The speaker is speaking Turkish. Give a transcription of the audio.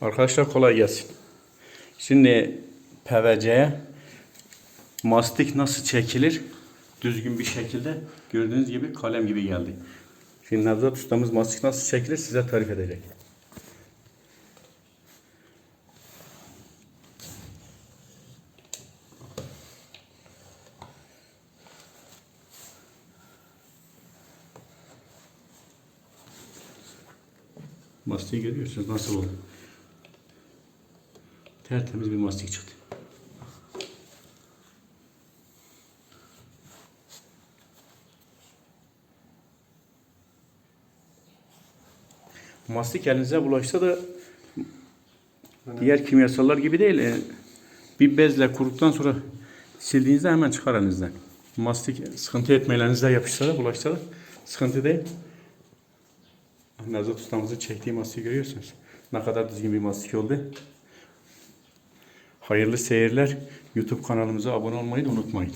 Arkadaşlar kolay gelsin. Şimdi PVC'ye mastik nasıl çekilir? Düzgün bir şekilde gördüğünüz gibi kalem gibi geldi. Şimdi Nevzat ustamız mastik nasıl çekilir size tarif edecek. Mastiği görüyorsunuz nasıl oldu. Tertemiz bir mastik çıktı. Mastik elinize bulaşsa da diğer kimyasallar gibi değil. e, Bir bezle kuruduktan sonra sildiğinizde hemen çıkar elinizden. Mastik sıkıntı etme elinize yapışsa da bulaşsa da sıkıntı değil. Nevzat ustamızın çektiği mastiği görüyorsunuz. Ne kadar düzgün bir mastik oldu. Hayırlı seyirler. YouTube kanalımıza abone olmayı da unutmayın.